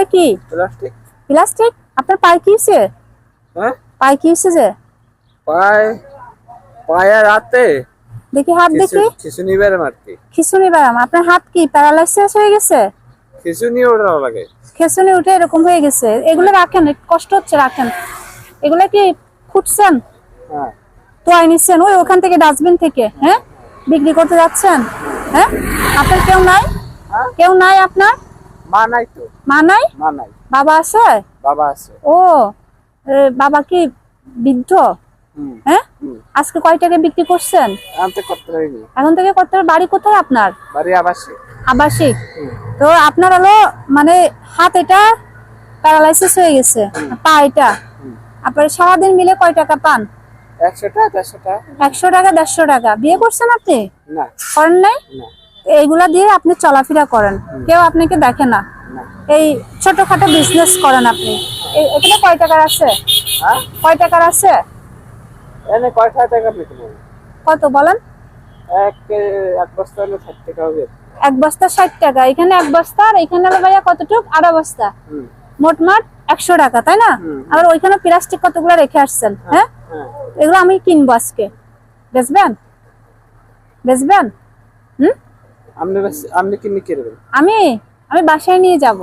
এগুলো কি? Plastic plastic আপনার পায়ে কি হয়েছে? হ্যাঁ? পায়ে কি হয়েছে যে? পায়ে পায়ে রাতে দেখি হাত দেখি। খিচুনি বেড়ে মারতি খিচুনি ব্যায়াম আপনার হাত কি প্যারালাইসিস হয়ে গেছে? খিচুনি ওটা লাগে। খেসুনি উঠে এরকম হয়ে গেছে। এগুলো রাখেন কষ্ট হচ্ছে রাখেন। এগুলো কি খুঁটছেন হ্যাঁ। তো নিচ্ছেন ওই ওখান থেকে ডাস্টবিন থেকে হ্যাঁ? বিক্রি করতে যাচ্ছেন হ্যাঁ? আপনার কেউ নাই? হ্যাঁ? কেউ নাই আপনার? মা নাই তো। মা নাই? মা নাই। বাবা আছে? বাবা আছে। ও বাবা কি বৃদ্ধ? হ্যাঁ? আজকে কয় টাকা বিক্রি করছেন? আনতে করতে পারিনি। এখন থেকে কত বাড়ি কোথায় আপনার? বাড়ি আবাসে আবাসিক। তো আপনার হলো মানে হাত এটা প্যারালাইসিস হয়ে গেছে। পা এটা। আপনার সারাদিন মিলে কয় টাকা পান? একশো টাকা দেড়শো টাকা। একশো টাকা দেড়শো টাকা। বিয়ে করছেন আপনি? করেন নাই? এইগুলা দিয়ে আপনি চলাফেরা করেন। কেউ আপনাকে দেখে না। এই ছোটখাটো বিজনেস করেন আপনি। এখানে কয় টাকার আছে? হ্যাঁ? কয় টাকার আছে? কত বলেন? এক বস্তা ষাট টাকা এখানে এক বস্তা আর এখানে ভাইয়া কতটুক? আড়া বস্তা। মোটমাট একশো টাকা তাই না। আর ওইখানে প্লাস্টিক কতগুলো রেখে আসছেন হ্যাঁ? হ্যাঁ। এগুলো আমি কিনবো আজকে। বেচবেন? বেচবেন? আপনি আপনি কি নিয়ে করবেন আমি আমি বাসায় নিয়ে যাব।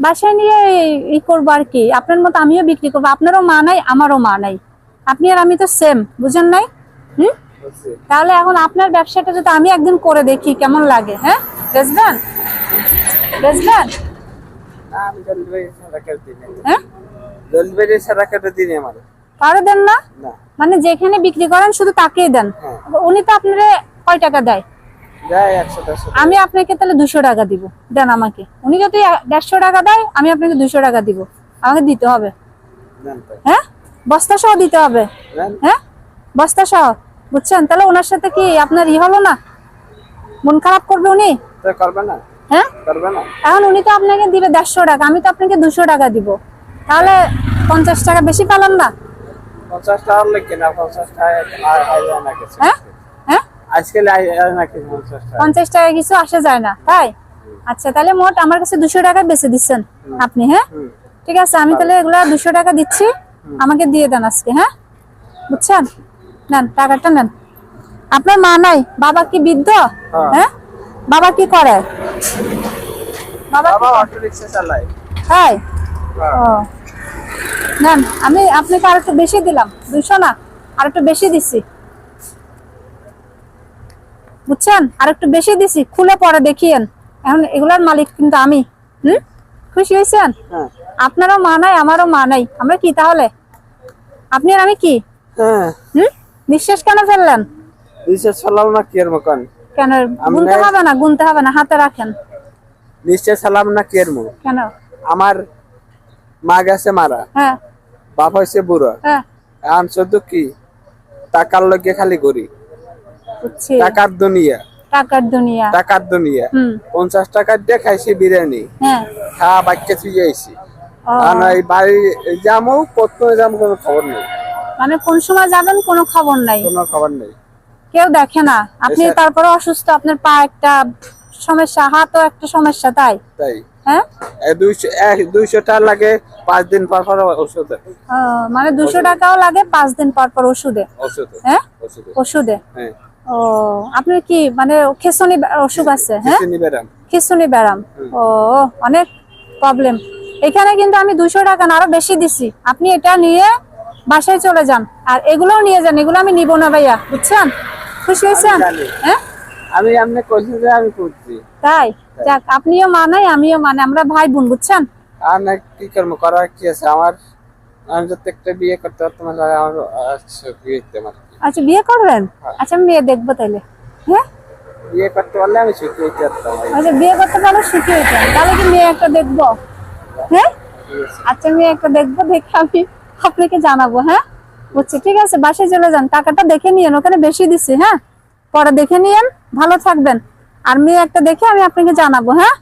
বাসায় নিয়ে ই করব আর কি। আপনার মতো আমিও বিক্রি করব। আপনারও মা নাই আমারও মা নাই। আপনি আর আমি তো সেম বুঝেন নাই? হুম? তাহলে এখন আপনার ব্যবসাটা যদি আমি একদিন করে দেখি কেমন লাগে হ্যাঁ? বেচবেন বেচবেন হ্যাঁ? কারও দেন না? না। মানে যেখানে বিক্রি করেন শুধু তাকেই দেন। হ্যাঁ। উনি তো আপনার কয় টাকা দেয়? আমি আপনাকে তাহলে দুশো টাকা দিব। দেন আমাকে। উনি যদি দেড়শো টাকা দেয় আমি আপনাকে দুশো টাকা দিব। আমাকে দিতে হবে। হ্যাঁ? বস্তা সহ দিতে হবে। হ্যাঁ? বস্তা সহ। বুঝছেন? তাহলে ওনার সাথে কি আপনার ই হলো না? মন খারাপ করবে উনি? করবে না। হ্যাঁ? করবে না। এখন উনি তো আপনাকে দিবে দেড়শো টাকা। আমি তো আপনাকে দুশো টাকা দিব। তাহলে পঞ্চাশ টাকা বেশি পেলাম না? পঞ্চাশ টাকা হ্যাঁ? কিছু পঞ্চাশ টাকা? কিছু আসা যায় না তাই? আচ্ছা তাহলে মোট আমার কাছে দুশো টাকা বেঁচে দিচ্ছেন আপনি হ্যাঁ? ঠিক আছে আমি তাহলে এগুলা দুশো টাকা দিচ্ছি। আমাকে দিয়ে দেন আজকে হ্যাঁ? বুঝছেন? নেন টাকাটা নেন। আপনার মা নাই বাবা কি বৃদ্ধ? হ্যাঁ। হ্যাঁ? বাবা কি করে? বাবা চালায়। তাই? হ্যাঁ। ও। নেন আমি আপনাকে আর একটু বেশি দিলাম দুইশো না আর একটু বেশি দিছি বুঝছেন? আর একটু বেশি দিছি খুলে পরে দেখিয়েন। এখন এগুলার মালিক কিন্তু আমি। হুম? খুশি হয়েছেন? হ্যাঁ। আপনারও মা নাই আমারও মা নাই। আমরা কি তাহলে? আপনি আর আমি কি? হ্যাঁ। হুম? নিঃশ্বাস কেন ফেললেন? নিশ্চয় সালাম না কি এর মকান কেন? গুনতে হবে না গুনতে হবে না হাতে রাখেন। নিশ্চয় সালাম না কি মো কেন? আমার মা গেছে মারা। হ্যাঁ। বাপ হয়েছে বুড়ো। হ্যাঁ। এখন শুধু কি? টাকার লগে খালি করি বুঝছি টাকার দুনিয়া। টাকার দুনিয়া। টাকার দুনিয়া। পঞ্চাশ টাকা দিয়ে খাইছি বিরিয়ানি। হ্যাঁ। বাক্যে চুয়ে আইছি। আর এই বাড়ি যামো কত যাম কোনো খবর নেই। মানে কোন সময় যাবেন কোনো খবর নাই? কোনো খবর নেই। কেউ দেখে না। আপনি তারপরে অসুস্থ আপনার পা একটা সমস্যা হাতও একটা সমস্যা তাই? তাই। হ্যাঁ? দুইশো টাকা লাগে পাঁচ দিন পর পর ওষুধ। মানে দুশো টাকাও লাগে পাঁচ দিন পর পর ওষুধে। ওষুধ। হ্যাঁ? ওষুধে। হ্যাঁ। ও আপনার কি মানে খেসনি অসুখ আছে হ্যাঁ? ব্যারাম ও অনেক প্রবলেম এখানে কিন্তু আমি দুশো টাকা আরও বেশি দিছি। আপনি এটা নিয়ে বাসায় চলে যান। আর এগুলোও নিয়ে যান এগুলো আমি নিব না ভাইয়া বুঝছেন? খুশি হয়েছেন? হ্যাঁ? আমি আপনি কইছি যে আমি করছি। তাই? যাক আপনিও মানাই আমিও মানে আমরা ভাই বোন বুঝছেন? আর না কি করব করার কি আছে? আমার আমি একটা বিয়ে করতে পারতাম আমার বিয়ে কি। আচ্ছা বিয়ে করবেন? হ্যাঁ। আচ্ছা আমি মেয়ে দেখব তাইলে। হ্যাঁ? বিয়ে করতে পারলে আমি ছুটি দিতে আচ্ছা বিয়ে করতে পারলে সুখী হইতেন তাহলে কি মেয়ে একটা দেখব? হ্যাঁ? আচ্ছা মেয়ে একটা দেখব দেখে আমি আপনাকে জানাব হ্যাঁ? বুঝছি ঠিক আছে বাসায় চলে যান। টাকাটা দেখে নিয়েন ওখানে বেশি দিছি হ্যাঁ? পরে দেখে নিয়েন ভালো থাকবেন। আর মেয়ে একটা দেখে আমি আপনাকে জানাব হ্যাঁ?